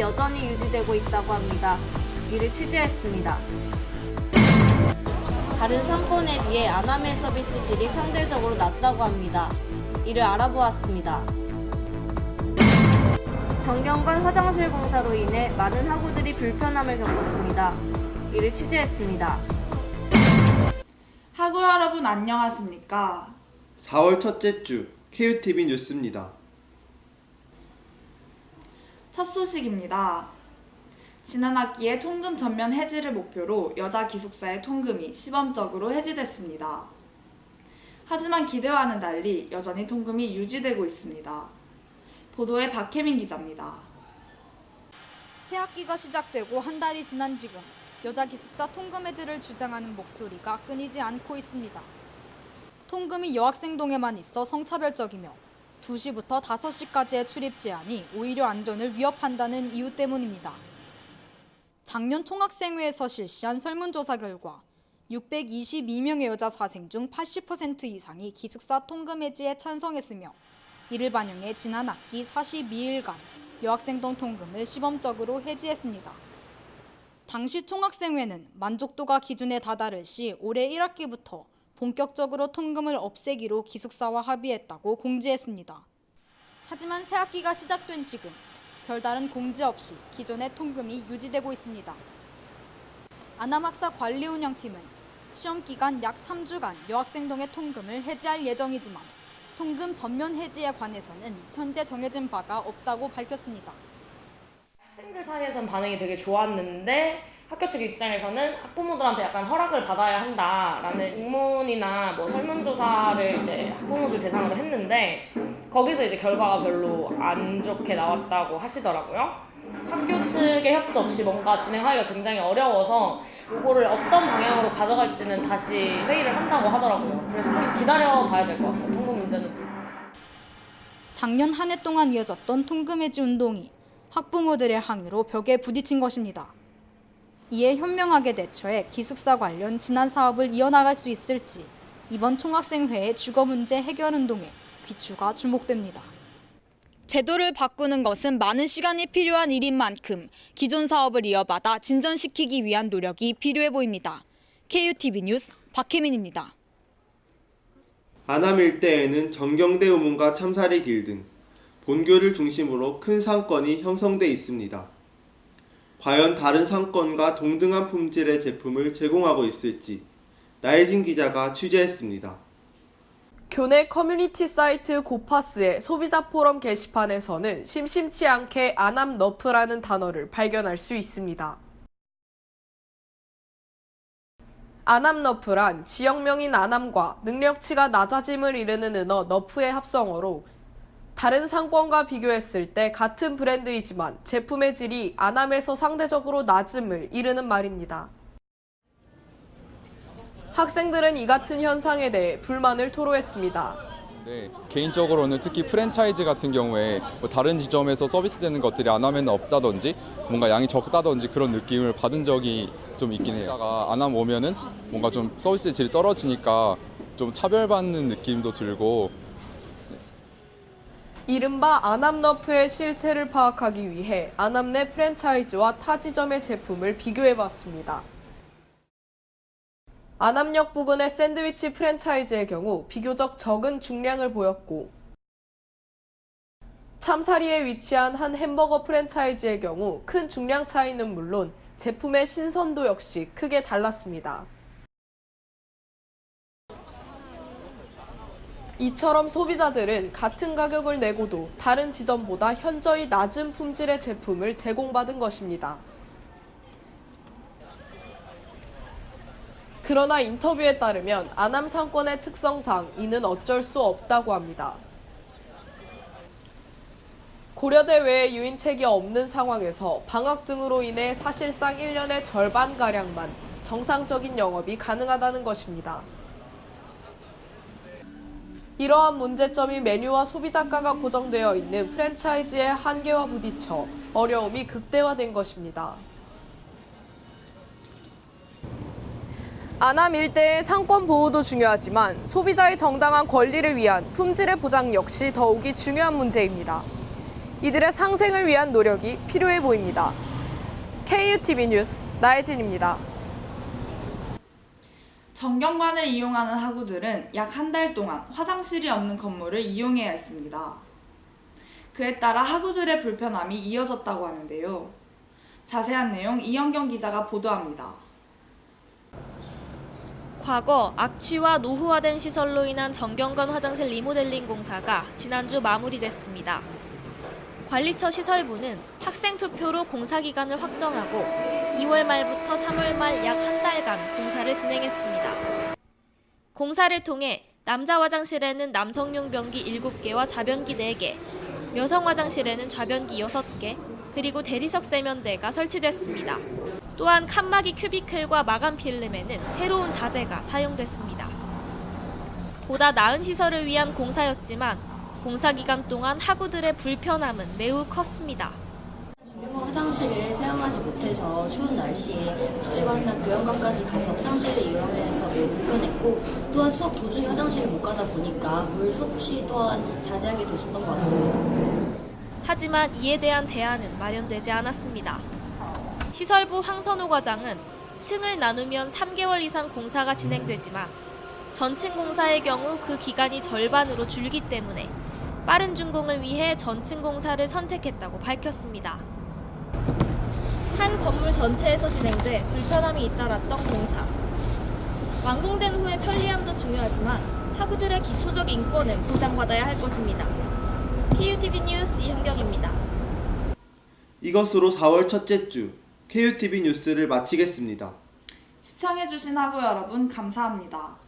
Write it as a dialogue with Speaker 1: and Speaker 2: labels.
Speaker 1: 여전히 유지되고 있다고 합니다. 이를 취재했습니다. 다른 상권에 비해 아나멜 서비스 질이 상대적으로 낮다고 합니다. 이를 알아보았습니다. 정경관 화장실 공사로 인해 많은 학우들이 불편함을 겪었습니다. 이를 취재했습니다.
Speaker 2: 학우 여러분 안녕하십니까?
Speaker 3: 4월 첫째 주 KUTV 뉴스입니다.
Speaker 2: 첫 소식입니다. 지난 학기에 통금 전면 해지를 목표로 여자 기숙사의 통금이 시범적으로 해지됐습니다. 하지만 기대와는 달리 여전히 통금이 유지되고 있습니다. 보도에 박혜민 기자입니다.
Speaker 4: 새학기가 시작되고 한 달이 지난 지금 여자 기숙사 통금 해지를 주장하는 목소리가 끊이지 않고 있습니다. 통금이 여학생 동에만 있어 성차별적이며 2시부터 5시까지의 출입 제한이 오히려 안전을 위협한다는 이유 때문입니다. 작년 총학생회에서 실시한 설문조사 결과 622명의 여자 사생 중 80% 이상이 기숙사 통금 해지에 찬성했으며 이를 반영해 지난 학기 42일간 여학생동 통금을 시범적으로 해지했습니다. 당시 총학생회는 만족도가 기준에 다다를 시 올해 1학기부터 본격적으로 통금을 없애기로 기숙사와 합의했다고 공지했습니다. 하지만 새학기가 시작된 지금 별다른 공지 없이 기존의 통금이 유지되고 있습니다. 아남학사 관리 운영팀은 시험 기간 약 3주간 여학생동의 통금을 해지할 예정이지만 통금 전면 해지에 관해서는 현재 정해진 바가 없다고 밝혔습니다.
Speaker 5: 학생들 사이에선 반응이 되게 좋았는데 학교 측 입장에서는 학부모들한테 약간 허락을 받아야 한다라는 의문이나 뭐 설문조사를 이제 학부모들 대상으로 했는데 거기서 이제 결과가 별로 안 좋게 나왔다고 하시더라고요. 학교 측의 협조 없이 뭔가 진행하기가 굉장히 어려워서 이거를 어떤 방향으로 가져갈지는 다시 회의를 한다고 하더라고요. 그래서 좀 기다려 봐야 될 것 같아요. 통금 문제는 좀.
Speaker 4: 작년 한 해 동안 이어졌던 통금 해지 운동이 학부모들의 항의로 벽에 부딪힌 것입니다. 이에 현명하게 대처해 기숙사 관련 진안 사업을 이어나갈 수 있을지 이번 총학생회의 주거 문제 해결 운동에 귀추가 주목됩니다. 제도를 바꾸는 것은 많은 시간이 필요한 일인 만큼 기존 사업을 이어받아 진전시키기 위한 노력이 필요해 보입니다. KUTV 뉴스 박혜민입니다.
Speaker 3: 아남 일대에는 정경대 우문과 참사리 길 등 본교를 중심으로 큰 상권이 형성돼 있습니다. 과연 다른 상권과 동등한 품질의 제품을 제공하고 있을지 나혜진 기자가 취재했습니다.
Speaker 6: 교내 커뮤니티 사이트 고파스의 소비자 포럼 게시판에서는 심심치 않게 아남 너프라는 단어를 발견할 수 있습니다. 아남 너프란 지역명인 아남과 능력치가 낮아짐을 이르는 은어 너프의 합성어로 다른 상권과 비교했을 때 같은 브랜드이지만 제품의 질이 아남에서 상대적으로 낮음을 이르는 말입니다. 학생들은 이 같은 현상에 대해 불만을 토로했습니다.
Speaker 7: 네, 개인적으로는 특히 프랜차이즈 같은 경우에 뭐 다른 지점에서 서비스되는 것들이 안하면 없다든지 뭔가 양이 적다든지 그런 느낌을 받은 적이 좀 있긴 해요. 안하면 오면은 뭔가 좀 서비스 질이 떨어지니까 좀 차별받는 느낌도 들고
Speaker 6: 이른바 아남너프의 실체를 파악하기 위해 아남 내 프랜차이즈와 타 지점의 제품을 비교해봤습니다. 아남역 부근의 샌드위치 프랜차이즈의 경우 비교적 적은 중량을 보였고 참사리에 위치한 한 햄버거 프랜차이즈의 경우 큰 중량 차이는 물론 제품의 신선도 역시 크게 달랐습니다. 이처럼 소비자들은 같은 가격을 내고도 다른 지점보다 현저히 낮은 품질의 제품을 제공받은 것입니다. 그러나 인터뷰에 따르면 아남 상권의 특성상 이는 어쩔 수 없다고 합니다. 고려대 외에 유인책이 없는 상황에서 방학 등으로 인해 사실상 1년의 절반가량만 정상적인 영업이 가능하다는 것입니다. 이러한 문제점이 메뉴와 소비자가가 고정되어 있는 프랜차이즈의 한계와 부딪혀 어려움이 극대화된 것입니다. 아남 일대의 상권 보호도 중요하지만 소비자의 정당한 권리를 위한 품질의 보장 역시 더욱이 중요한 문제입니다. 이들의 상생을 위한 노력이 필요해 보입니다. KUTV 뉴스 나혜진입니다.
Speaker 2: 전경관을 이용하는 학우들은 약 한 달 동안 화장실이 없는 건물을 이용해야 했습니다. 그에 따라 학우들의 불편함이 이어졌다고 하는데요. 자세한 내용 이현경 기자가 보도합니다.
Speaker 8: 과거 악취와 노후화된 시설로 인한 정경관 화장실 리모델링 공사가 지난주 마무리됐습니다. 관리처 시설부는 학생 투표로 공사 기간을 확정하고 2월 말부터 3월 말 약 한 달간 공사를 진행했습니다. 공사를 통해 남자 화장실에는 남성용 변기 7개와 자변기 4개, 여성 화장실에는 좌변기 6개, 그리고 대리석 세면대가 설치됐습니다. 또한 칸막이 큐비클과 마감 필름에는 새로운 자재가 사용됐습니다. 보다 나은 시설을 위한 공사였지만 공사 기간 동안 학우들의 불편함은 매우 컸습니다.
Speaker 9: 화장실을 사용하지 못해서 추운 날씨에 국제관이나 교양관까지 가서 화장실을 이용해서 매우 불편했고 또한 수업 도중에 화장실을 못 가다 보니까 물 섭취 또한 자제하게 됐었던 것 같습니다.
Speaker 8: 하지만 이에 대한 대안은 마련되지 않았습니다. 시설부 황선호 과장은 층을 나누면 3개월 이상 공사가 진행되지만 전층 공사의 경우 그 기간이 절반으로 줄기 때문에 빠른 준공을 위해 전층 공사를 선택했다고 밝혔습니다. 한 건물 전체에서 진행돼 불편함이 잇따랐던 공사. 완공된 후의 편리함도 중요하지만 학우들의 기초적 인권은 보장받아야 할 것입니다. KUTV 뉴스 이현경입니다.
Speaker 3: 이것으로 4월 첫째 주 KUTV 뉴스를 마치겠습니다.
Speaker 2: 시청해주신 학우 여러분 감사합니다.